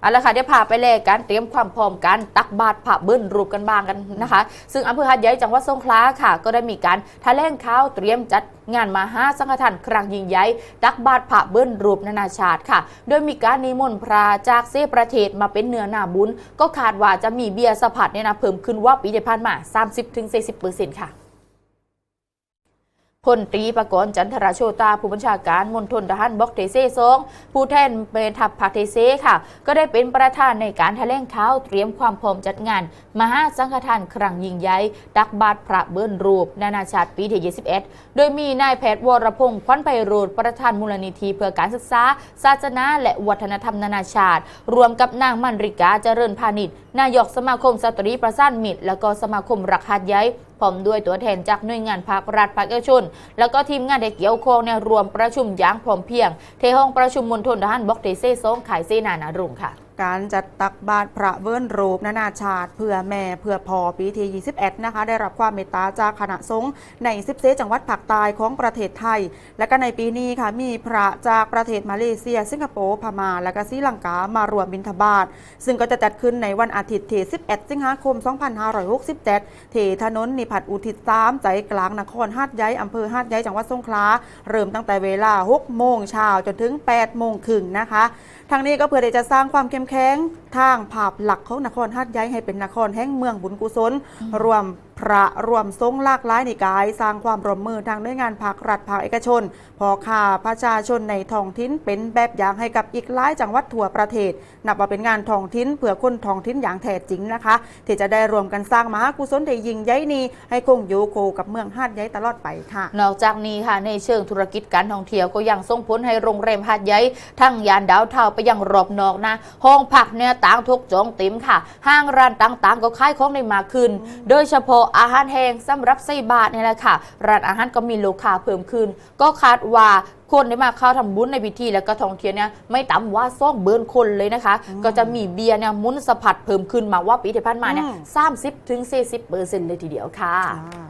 เอาละค่ะเดี๋ยวพาไปเลยการเตรียมความพร้อมการตักบาตรผ่าเบิ้ลรูปกันบ้างกันนะคะ ซึ่งอำเภอหาดใหญ่จังหวัดสงขลาค่ะ ก็ได้มีการแถลงข่าวเตรียมจัดงานมหาสังฆทานครั้งยิ่งใหญ่ตักบาตรผ่าเบิ้ลรูปนานาชาติค่ะ โดยมีการนิมนต์พระจากเซประเทศมาเป็นเนื้อหน้าบุญ ก็คาดว่าจะมีเบียร์สะพัดเนี่ยนะเพิ่มขึ้นว่าปีที่ผ่านมา 30-40%ค่ะ พลตรีประกรณ์จันทราโชตา ผู้บัญชาการมณฑลทหารบกเทเซซองผู้แทนเป็นทัพภาคเทเซค่ะ ก็ได้เป็นประธานในการแถลงข่าวเตรียมความพร้อมจัดงาน มหาสังฆทานครั้งยิ่งใหญ่ตักบาตรพระเบิ้ลรูป นานาชาติปีที่21 โดยมีนายแพทย์วรพงศ์ควันไพโรธประธานมูลนิธิเพื่อการศึกษา ศาสนาและวัฒนธรรมนานาชาติ รวมกับนางมันริกาเจริญพาณิชย์นายกสมาคมสตรีประสานมิตร และก็สมาคมรักหัดย้ายพร้อมด้วยตัวแทนจากหน่วยงานภาครัฐภาคเอกชน แล้วก็ทีมงานเด็กเกี่ยวข้องในรวมประชุมอย่างพร้อมเพียงเทห้องประชุมมณฑลทหารบกเตเซ่ซงขายเซนานารุงค่ะ การจัดตักบาตรพระเวิ้นรูปนานาชาติ เพื่อแม่เพื่อพอปีที่ 21 นะคะ ได้รับความเมตตาจากคณะสงฆ์ใน10เซจังหวัดภาคใต้ของประเทศไทย และก็ในปีนี้ค่ะมีพระจากประเทศมาเลเซีย สิงคโปร์พม่าและก็ศรีลังกามารวมบิณฑบาตซึ่งก็จะจัดขึ้นในวันอาทิตย์ที่11 สิงหาคม 2567ที่ถนนนิพัฒอุทิศ3ใจกลางนครหาดใหญ่อำเภอหาดใหญ่จังหวัดสงขลาเริ่มตั้งแต่เวลา6โมงเช้าจนถึง8โมงครึ่งนะคะทางนี้ก็เพื่อที่จะสร้างความเข้มแข็งทางภาพหลักของนครหาดใหญ่ให้เป็นนครแห่งเมืองบุญกุศล รวมพระรวมทรงหลากหลายนิกาย สร้างความร่วมมือทางหน่วยงานภาครัฐภาคเอกชน พอข่าประชาชนในท้องถิ่นเป็นแบบอย่างให้กับอีกหลายจังหวัดทั่วประเทศ นับว่าเป็นงานท้องถิ่นเพื่อคนท้องถิ่นอย่างแท้จริงนะคะ ที่จะได้รวมกันสร้างมหากุศลที่ยิ่งใหญ่นี้ให้คงอยู่โคกับเมืองหาดใหญ่ตลอดไปค่ะ นอกจากนี้ค่ะในเชิงธุรกิจการท่องเที่ยวก็ยังส่งผลให้โรงแรมหาดใหญ่ทั้งยานดาวเทาวไปยังรอบนอกนะห้องพักเนี่ยต่างทุกจงต็มค่ะ ห้างร้านต่างๆ ก็ขายของได้มากขึ้น โดยเฉพาะอาหารแห้งสำหรับใส่บาทนี่แหละค่ะ ร้านอาหารก็มีลูกค้าเพิ่มขึ้น ก็คาดว่าคนได้มาเข้าทำบุญในพิธีแล้วก็ท่องเที่ยวเนี่ยไม่ต่ำว่าซ่องเบิร์นคนเลยนะคะ ก็จะมีเบียร์เนี่ยมุนสะพัดเพิ่มขึ้นมาว่าปีที่ผ่านมาเนี่ยสามสิบถึงสี่สิบเปอร์เซ็นต์เลยทีเดียวค่ะ